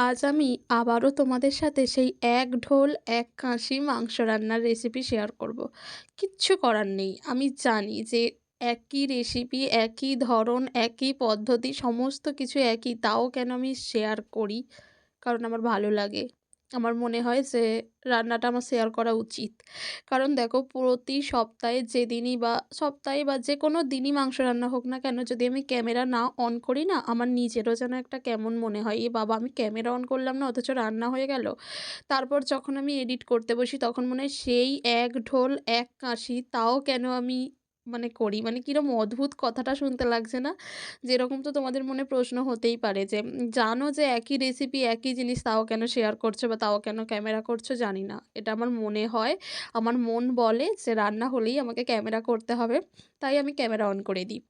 আজ আমি আবারও তোমাদের সাথে সেই এক ঢোল, এক কাঁসি মাংস রান্নার রেসিপি শেয়ার করব। কিচ্ছু করার নেই। আমি জানি যে একই রেসিপি একই ধরন, একই পদ্ধতি, সমস্ত কিছু একই, তাও কেন আমি শেয়ার করি? কারণ আমার ভালো লাগে। আমার মনে হয় যে রান্নাটা আমার শেয়ার করা উচিত। কারণ দেখো প্রতি সপ্তাহে যেদিনই বা সপ্তাহে বা যে কোনো দিনই মাংস রান্না হোক না কেন, যদি আমি ক্যামেরা না অন করি না, আমার নিজেরও যেন একটা কেমন মনে হয়, এ বাবা, আমি ক্যামেরা অন করলাম না, অথচ রান্না হয়ে গেল। তারপর যখন আমি এডিট করতে বসি, তখন মনে হয় সেই এক ঢোল, এক কাশি, তাও কেন আমি মানে করি। মানে কিরম অদ্ভুত কথাটা শুনতে লাগছে না? যেরকম তো তোমাদের মনে প্রশ্ন হতেই পারে যে জানো যে একই রেসিপি একই জিনিস তাও কেন শেয়ার করছ বা তাও কেন ক্যামেরা করছ জানি না। এটা আমার মনে হয়, আমার মন বলে যে রান্না হলেই আমাকে ক্যামেরা করতে হবে, তাই আমি ক্যামেরা অন করে দিই।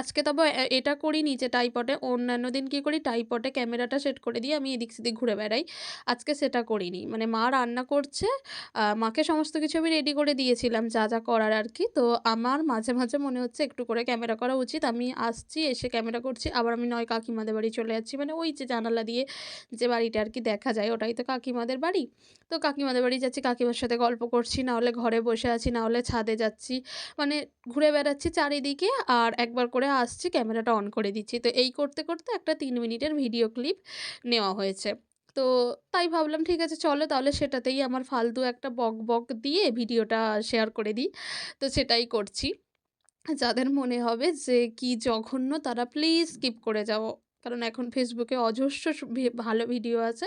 আজকে তবে এটা করিনি যে টাইপডে অন্যান্য দিন কী করি টাইপডে ক্যামেরাটা সেট করে দিয়ে আমি এদিক সেদিক ঘুরে বেড়াই। আজকে সেটা করিনি। মানে মা রান্না করছে, মাকে সমস্ত কিছু আমি রেডি করে দিয়েছিলাম যা, যা করার আর কি তো আমার মাঝে, মাঝে মনে হচ্ছে একটু করে ক্যামেরা করা উচিত। আমি আসছি, এসে ক্যামেরা করছি। আবার আমি নয় কাকিমাদের বাড়ি চলে যাচ্ছি। মানে ওই যে জানালা দিয়ে যে বাড়িটা আর কি দেখা যায় ওটাই তো কাকিমাদের বাড়ি। তো কাকিমাদের বাড়ি যাচ্ছি, কাকিমার সাথে গল্প করছি, না হলে ঘরে বসে আছি, না হলে ছাদে যাচ্ছি। মানে ঘুরে বেড়াচ্ছি চারিদিকে আর একবার করে আসছি ক্যামেরাটা অন করে দিচ্ছি। তো এই করতে, করতে একটা তিন মিনিটের ভিডিও ক্লিপ নেওয়া হয়েছে। তো তাই ভাবলাম ঠিক আছে চলো তাহলে সেটাতেই আমার ফালতু একটা বক, বক দিয়ে ভিডিওটা শেয়ার করে দিই। তো সেটাই করছি। যাদের মনে হবে যে কি জঘন্য তারা প্লিজ স্কিপ করে যাও। কারণ এখন ফেসবুকে অজস্র ভালো ভিডিও আছে।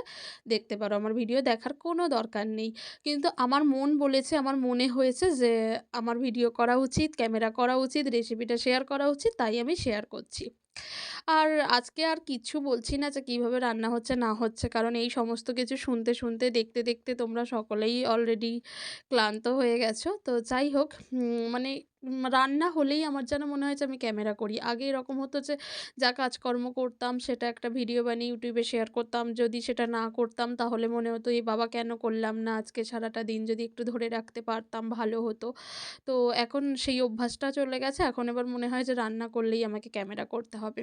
দেখতে পারো আমার ভিডিও দেখার কোনো দরকার নেই। কিন্তু আমার মন বলেছে, আমার মনে হয়েছে যে আমার ভিডিও করা উচিত, ক্যামেরা করা উচিত, রেসিপিটা শেয়ার করা উচিত, তাই আমি শেয়ার করছি। আর আজকে আর কিচ্ছু বলছি না যে কীভাবে রান্না হচ্ছে না হচ্ছে। কারণ এই সমস্ত কিছু শুনতে, শুনতে, দেখতে, দেখতে তোমরা সকলেই অলরেডি ক্লান্ত হয়ে গেছো। তো যাই হোক মানে রান্না হলেই আমার যেন মনে হয় যে আমি ক্যামেরা করি। আগে এরকম হতো যে যা কাজকর্ম করতাম সেটা একটা ভিডিও বানিয়ে ইউটিউবে শেয়ার করতাম। যদি সেটা না করতাম তাহলে মনে হতো এই বাবা, কেন করলাম না আজকে সারাটা দিন যদি একটু ধরে রাখতে পারতাম ভালো হতো। তো এখন সেই অভ্যাসটা চলে গেছে। এখন এবার মনে হয় যে রান্না করলেই আমাকে ক্যামেরা করতে হবে।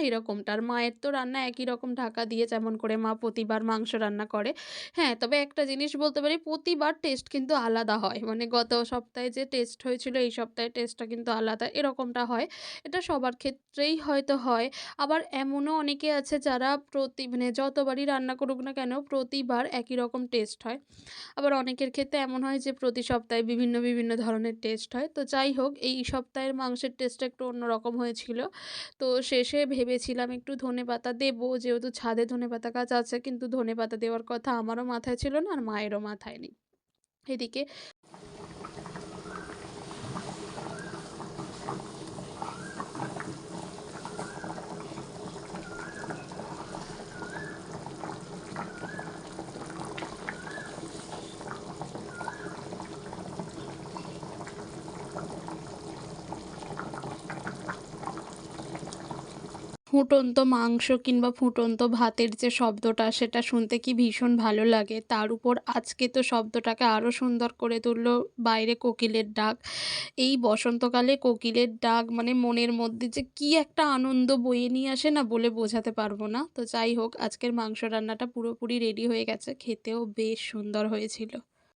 এরকমটা। আর মায়ের তো রান্না একই রকম ঢাকা দিয়ে যেমন করে মা প্রতিবার মাংস রান্না করে। হ্যাঁ, তবে একটা জিনিস বলতে পারি প্রতিবার টেস্ট কিন্তু আলাদা হয়। মানে গত সপ্তাহে যে টেস্ট হয়েছিল এই সপ্তাহে টেস্টটা কিন্তু আলাদা এরকমটা হয়। এটা সবার ক্ষেত্রেই হয়তো হয়। আবার এমনও অনেকে আছে যারা প্রতি মানে যতবারই রান্না করুক না কেন প্রতিবার একই রকম টেস্ট হয়। আবার অনেকের ক্ষেত্রে এমন হয় যে প্রতি সপ্তাহে বিভিন্ন, বিভিন্ন ধরনের টেস্ট হয়। তো যাই হোক এই সপ্তাহের মাংসের টেস্টটা একটু অন্যরকম হয়েছিল। তো শেষে ভেবেছিলাম একটু ধনে পাতা দেবো যেহেতু ছাদে ধনে পাতা গাছ আছে, কিন্তু ধনে পাতা দেওয়ার কথা আমারও মাথায় ছিল না আর মায়েরও মাথায় নেই। এদিকে ফুটন্ত মাংস কিংবা ফুটন্ত ভাতের যে শব্দটা, সেটা শুনতে কি ভীষণ ভালো লাগে। তার উপর আজকে তো শব্দটাকে আরও সুন্দর করে তুললো বাইরে কোকিলের ডাক। এই বসন্তকালে কোকিলের ডাক মানে মনের মধ্যে যে কি একটা আনন্দ বয়ে নিয়ে আসে না বলে বোঝাতে পারব না। তো যাই হোক, আজকের মাংস রান্নাটা পুরোপুরি রেডি হয়ে গেছে। খেতেও বেশ সুন্দর হয়েছিল।